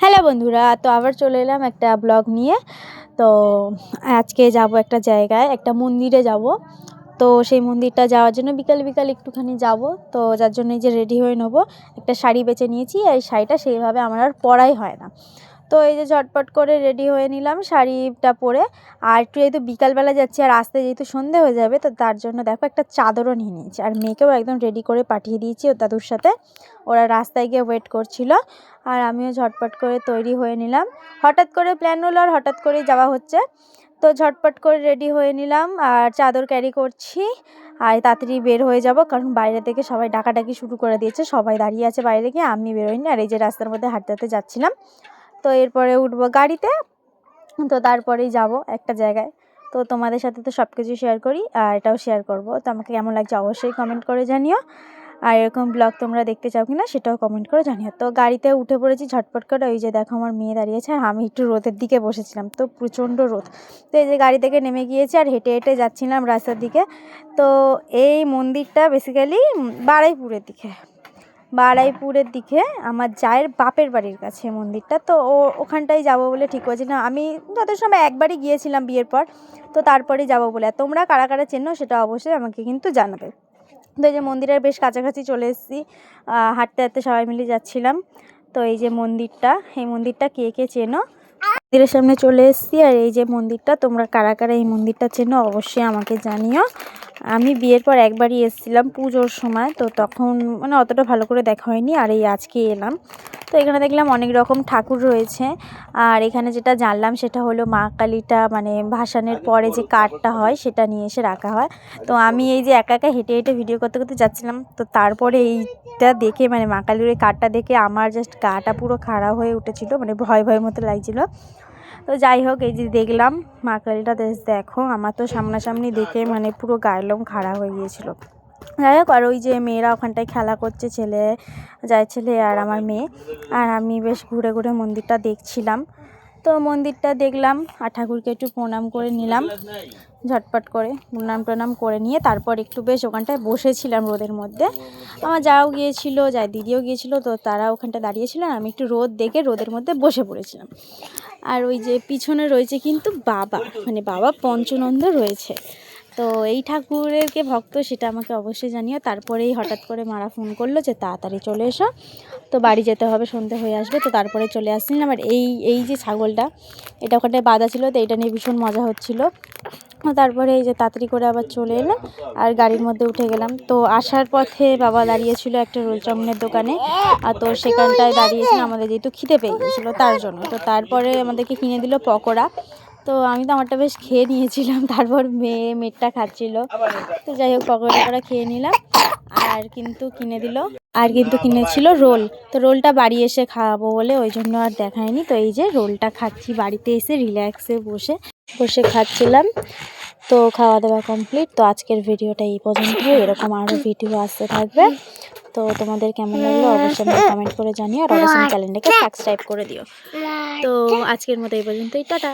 Hello বন্ধুরা, তো আবার চলে এলাম একটা ব্লগ নিয়ে। তো আজকে যাব একটা জায়গায়, একটা মন্দিরে যাব। তো সেই মন্দিরটা যাওয়ার জন্য বিকাল বিকাল একটুখানি যাব। তো যার জন্য যে রেডি হয়ে নেব, একটা শাড়ি বেছে নিয়েছি। এই শাড়িটা সেইভাবে আমার আর পরাই হয় না। তো এই যে ঝটপট করে রেডি হয়ে নিলাম শাড়িটা পরে। আর একটু যেহেতু বিকালবেলা যাচ্ছি আর আসতে যেহেতু সন্ধে হয়ে যাবে, তো তার জন্য দেখো একটা চাদরও নিয়ে নিয়েছি। আর মেয়েকেও একদম রেডি করে পাঠিয়ে দিয়েছি ও দাদুর সাথে। ওরা রাস্তায় গিয়ে ওয়েট করছিল। আর আমিও ঝটপট করে তৈরি হয়ে নিলাম। হঠাৎ করে প্ল্যান হলো আর হঠাৎ করেই যাওয়া হচ্ছে। তো ঝটপট করে রেডি হয়ে নিলাম আর চাদর ক্যারি করছি। আর তাড়াতাড়ি বের হয়ে যাব কারণ বাইরে থেকে সবাই ডাকাডাকি শুরু করে দিয়েছে। সবাই দাঁড়িয়ে আছে বাইরে গিয়ে, আমি বেরোইনি। আর এই যে রাস্তার মধ্যে হাঁটতে হাঁটতে যাচ্ছিলাম। তো এরপরে উঠবো গাড়িতে। তো তারপরেই যাব একটা জায়গায়। তো তোমাদের সাথে তো সব কিছু শেয়ার করি আর এটাও শেয়ার করব। তো আমাকে কেমন লাগছে অবশ্যই কমেন্ট করে জানিও। আর এরকম ব্লগ তোমরা দেখতে চাও কি না সেটাও কমেন্ট করে জানিও। তো গাড়িতে উঠে পড়েছি ঝটপট করে, ওই যে দেখো আমার মেয়ে দাঁড়িয়েছে আর আমি একটু রোদের দিকে বসেছিলাম। তো প্রচণ্ড রোদ। তো এই যে গাড়ি থেকে নেমে গিয়েছি আর হেঁটে হেঁটে যাচ্ছিলাম রাস্তার দিকে। তো এই মন্দিরটা বেসিক্যালি বাড়াইপুরের দিকে। বাড়াইপুরের দিকে আমার জায়ের বাপের বাড়ির কাছে মন্দিরটা। তো ও ওখানটাই যাব বলে ঠিক করেছি না, আমি যত সময় একবারই গিয়েছিলাম বিয়ের পর। তো তারপরেই যাব বলে। তোমরা কারা কারা চেনো সেটা অবশ্যই আমাকে কিন্তু জানাবে। তো এই যে মন্দিরের বেশ কাছাকাছি চলে এসেছি। হাঁটতে হাঁটতে সবাই মিলে যাচ্ছিলাম। তো এই যে মন্দিরটা, এই মন্দিরটা কে কে চেনো? মন্দিরের সামনে চলে এসেছি। আর এই যে মন্দিরটা, তোমরা কারা কারা এই মন্দিরটা চেনো অবশ্যই আমাকে জানিও। আমি বিয়ের পর একবারই এসেছিলাম পুজোর সময়, তো তখন মানে অতটা ভালো করে দেখা হয়নি, আর এই আজকে এলাম। তো এখানে দেখলাম অনেক রকম ঠাকুর রয়েছে, আর এখানে যেটা জানলাম সেটা হলো মা কালীটা মানে ভাসানের পরে যে কাঠটা হয় সেটা নিয়ে এসে রাখা হয়। তো আমি এই যে একা একা হেঁটে হেঁটে ভিডিও করতে করতে যাচ্ছিলাম, তো তারপরে এইটা দেখে মানে মা কালীর ওই কাঠটা দেখে আমার জাস্ট গাটা পুরো খাড়া হয়ে উঠেছিল মানে ভয় ভয় মতো লাগছিল। তো যাই হোক, এই যে দেখলাম মা কালীটা দেখো, আমার তো সামনাসামনি দেখে মানে পুরো গায়ের লোম খাড়া হয়ে গিয়েছিল। যাই হোক, আর ওই যে মেয়েরা ওখানটায় খেলা করছে, ছেলে যায় ছেলে আর আমার মেয়ে। আর আমি বেশ ঘুরে ঘুরে মন্দিরটা দেখছিলাম। তো মন্দিরটা দেখলাম, আর ঠাকুরকে একটু প্রণাম করে নিলাম। ঝটপট করে প্রণাম প্রণাম করে নিয়ে তারপর একটু বেশ ওখানটায় বসেছিলাম রোদের মধ্যে। আমার যাও গিয়েছিল যাই দিদিও গিয়েছিল, তো তারা ওখানটা দাঁড়িয়েছিল আমি একটু রোদ দেখে রোদের মধ্যে বসে পড়েছিলাম। আর ওই যে পিছনে রয়েছে কিন্তু বাবা মানে বাবা পঞ্চনন্দ রয়েছে। তো এই ঠাকুরের কে ভক্ত সেটা আমাকে অবশ্যই জানিও। তারপরেই হঠাৎ করে মারা ফোন করল যে, তাড়াতাড়ি চলে এসো। তো বাড়ি যেতে হবে, সন্ধে হয়ে আসবে, তো তারপরে চলে আসছিলাম। আবার এই এই যে ছাগলটা, এটা ওখানে বাঁধা ছিল, তো এটা নিয়ে ভীষণ মজা হচ্ছিল। তারপরে এই যে তাড়াতাড়ি করে আবার চলে এলাম আর গাড়ির মধ্যে উঠে গেলাম। তো আসার পথে বাবা দাঁড়িয়েছিল একটা রোল চাউমিনের দোকানে আর তো সেখানটায় দাঁড়িয়েছিল আমাদের যেহেতু খিদে পেয়ে গিয়েছিল তার জন্য। তো তারপরে আমাদেরকে কিনে দিল পকোড়া। তো আমি তো আমারটা বেশ খেয়ে নিয়েছিলাম, তারপর মেয়ে মেটটা খাচ্ছিল। তো যাই হোক পকোড়া খেয়ে নিলাম আর কিন্তু কিনে দিল, আর কিন্তু কিনেছিল রোল। তো রোলটা বাড়ি এসে খাওয়াবো বলে ওই জন্য আর দেখায়নি। তো এই যে রোলটা খাচ্ছি, বাড়িতে এসে রিল্যাক্সে বসে। বসে খাচ্ছিলাম। তো খাওয়া দাওয়া কমপ্লিট তো আজকের ভিডিওটা এই পর্যন্ত এরকম আরও ভিডিও আসতে থাকবে। তো তোমাদের কেমন লাগল অবশ্যই কমেন্ট করে জানিও। আর অবশ্যই চ্যানেলটাকে সাবস্ক্রাইব করে দিও। তো আজকের মতো এই পর্যন্তই। টাটা।